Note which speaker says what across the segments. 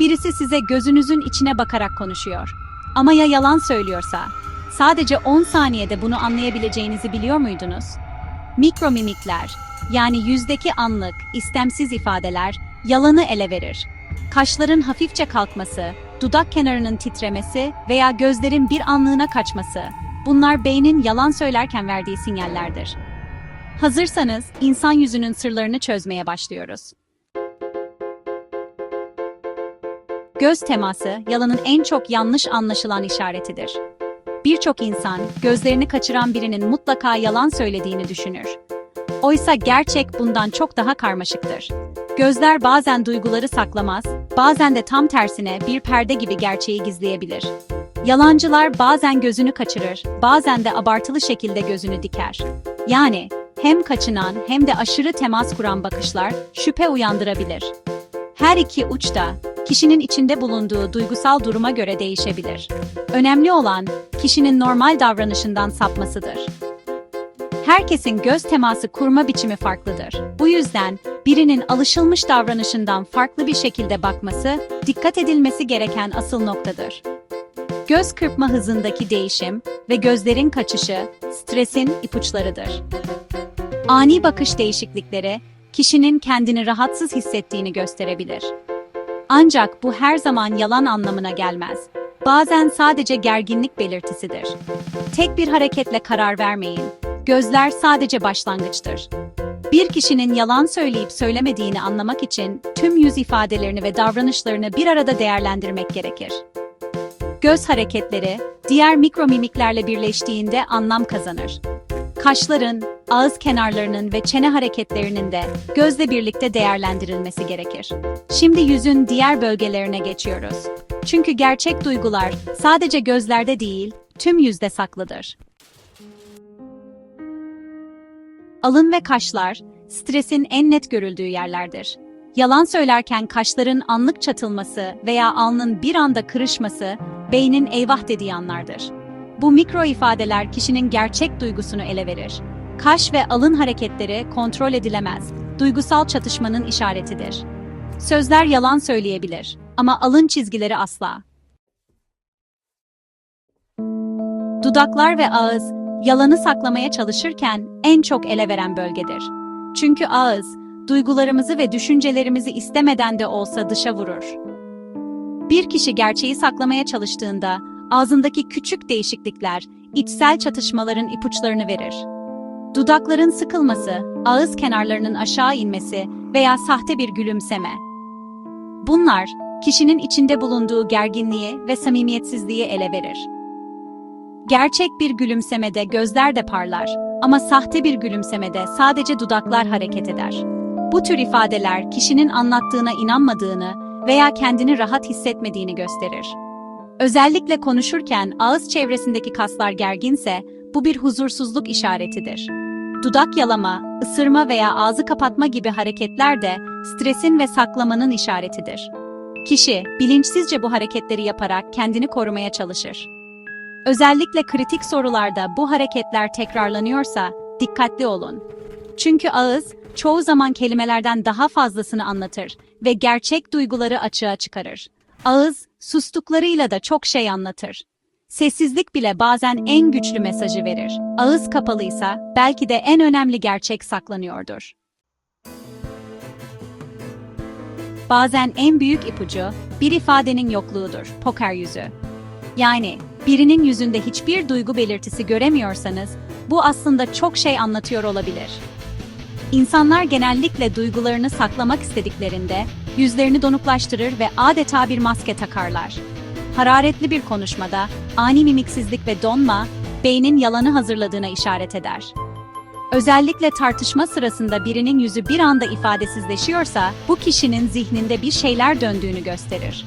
Speaker 1: Birisi size gözünüzün içine bakarak konuşuyor. Ama ya yalan söylüyorsa? Sadece 10 saniyede bunu anlayabileceğinizi biliyor muydunuz? Mikromimikler, yani yüzdeki anlık, istemsiz ifadeler, yalanı ele verir. Kaşların hafifçe kalkması, dudak kenarının titremesi veya gözlerin bir anlığına kaçması, bunlar beynin yalan söylerken verdiği sinyallerdir. Hazırsanız, insan yüzünün sırlarını çözmeye başlıyoruz. Göz teması, yalanın en çok yanlış anlaşılan işaretidir. Birçok insan, gözlerini kaçıran birinin mutlaka yalan söylediğini düşünür. Oysa gerçek bundan çok daha karmaşıktır. Gözler bazen duyguları saklamaz, bazen de tam tersine bir perde gibi gerçeği gizleyebilir. Yalancılar bazen gözünü kaçırır, bazen de abartılı şekilde gözünü diker. Yani hem kaçınan hem de aşırı temas kuran bakışlar şüphe uyandırabilir. Her iki uç da kişinin içinde bulunduğu duygusal duruma göre değişebilir. Önemli olan kişinin normal davranışından sapmasıdır. Herkesin göz teması kurma biçimi farklıdır. Bu yüzden birinin alışılmış davranışından farklı bir şekilde bakması dikkat edilmesi gereken asıl noktadır. Göz kırpma hızındaki değişim ve gözlerin kaçışı stresin ipuçlarıdır. Ani bakış değişiklikleri kişinin kendini rahatsız hissettiğini gösterebilir. Ancak bu her zaman yalan anlamına gelmez. Bazen sadece gerginlik belirtisidir. Tek bir hareketle karar vermeyin. Gözler sadece başlangıçtır. Bir kişinin yalan söyleyip söylemediğini anlamak için tüm yüz ifadelerini ve davranışlarını bir arada değerlendirmek gerekir. Göz hareketleri diğer mikromimiklerle birleştiğinde anlam kazanır. Kaşların, ağız kenarlarının ve çene hareketlerinin de gözle birlikte değerlendirilmesi gerekir. Şimdi yüzün diğer bölgelerine geçiyoruz. Çünkü gerçek duygular sadece gözlerde değil, tüm yüzde saklıdır. Alın ve kaşlar, stresin en net görüldüğü yerlerdir. Yalan söylerken kaşların anlık çatılması veya alnın bir anda kırışması, beynin eyvah dediği anlardır. Bu mikro ifadeler kişinin gerçek duygusunu ele verir. Kaş ve alın hareketleri kontrol edilemez, duygusal çatışmanın işaretidir. Sözler yalan söyleyebilir ama alın çizgileri asla. Dudaklar ve ağız, yalanı saklamaya çalışırken en çok ele veren bölgedir. Çünkü ağız, duygularımızı ve düşüncelerimizi istemeden de olsa dışa vurur. Bir kişi gerçeği saklamaya çalıştığında, ağzındaki küçük değişiklikler, içsel çatışmaların ipuçlarını verir. Dudakların sıkılması, ağız kenarlarının aşağı inmesi veya sahte bir gülümseme. Bunlar, kişinin içinde bulunduğu gerginliği ve samimiyetsizliği ele verir. Gerçek bir gülümsemede gözler de parlar ama sahte bir gülümsemede sadece dudaklar hareket eder. Bu tür ifadeler kişinin anlattığına inanmadığını veya kendini rahat hissetmediğini gösterir. Özellikle konuşurken ağız çevresindeki kaslar gerginse bu bir huzursuzluk işaretidir. Dudak yalama, ısırma veya ağzı kapatma gibi hareketler de stresin ve saklamanın işaretidir. Kişi bilinçsizce bu hareketleri yaparak kendini korumaya çalışır. Özellikle kritik sorularda bu hareketler tekrarlanıyorsa dikkatli olun. Çünkü ağız çoğu zaman kelimelerden daha fazlasını anlatır ve gerçek duyguları açığa çıkarır. Ağız sustuklarıyla da çok şey anlatır. Sessizlik bile bazen en güçlü mesajı verir. Ağız kapalıysa belki de en önemli gerçek saklanıyordur. Bazen en büyük ipucu bir ifadenin yokluğudur, poker yüzü. Yani birinin yüzünde hiçbir duygu belirtisi göremiyorsanız bu aslında çok şey anlatıyor olabilir. İnsanlar genellikle duygularını saklamak istediklerinde yüzlerini donuklaştırır ve adeta bir maske takarlar. Hararetli bir konuşmada ani mimiksizlik ve donma beynin yalanı hazırladığına işaret eder. Özellikle tartışma sırasında birinin yüzü bir anda ifadesizleşiyorsa bu kişinin zihninde bir şeyler döndüğünü gösterir.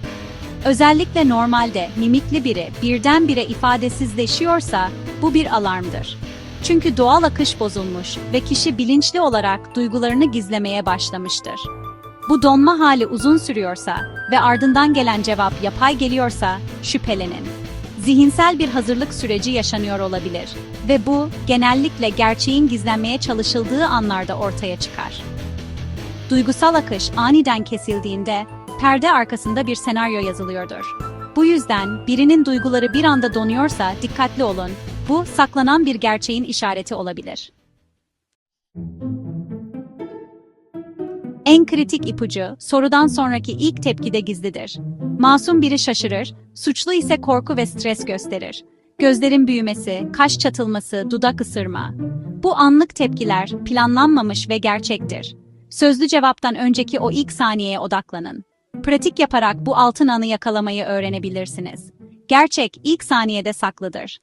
Speaker 1: Özellikle normalde mimikli biri birdenbire ifadesizleşiyorsa bu bir alarmdır. Çünkü doğal akış bozulmuş ve kişi bilinçli olarak duygularını gizlemeye başlamıştır. Bu donma hali uzun sürüyorsa ve ardından gelen cevap yapay geliyorsa şüphelenin. Zihinsel bir hazırlık süreci yaşanıyor olabilir ve bu genellikle gerçeğin gizlenmeye çalışıldığı anlarda ortaya çıkar. Duygusal akış aniden kesildiğinde perde arkasında bir senaryo yazılıyordur. Bu yüzden birinin duyguları bir anda donuyorsa dikkatli olun. Bu saklanan bir gerçeğin işareti olabilir. En kritik ipucu, sorudan sonraki ilk tepkide gizlidir. Masum biri şaşırır, suçlu ise korku ve stres gösterir. Gözlerin büyümesi, kaş çatılması, dudak ısırma. Bu anlık tepkiler planlanmamış ve gerçektir. Sözlü cevaptan önceki o ilk saniyeye odaklanın. Pratik yaparak bu altın anı yakalamayı öğrenebilirsiniz. Gerçek ilk saniyede saklıdır.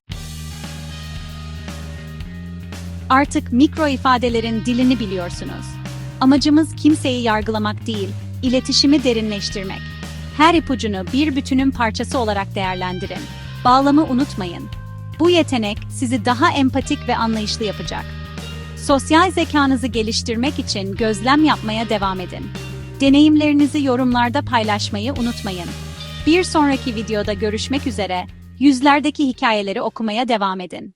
Speaker 1: Artık mikro ifadelerin dilini biliyorsunuz. Amacımız kimseyi yargılamak değil, iletişimi derinleştirmek. Her ipucunu bir bütünün parçası olarak değerlendirin. Bağlamı unutmayın. Bu yetenek sizi daha empatik ve anlayışlı yapacak. Sosyal zekanızı geliştirmek için gözlem yapmaya devam edin. Deneyimlerinizi yorumlarda paylaşmayı unutmayın. Bir sonraki videoda görüşmek üzere, yüzlerdeki hikayeleri okumaya devam edin.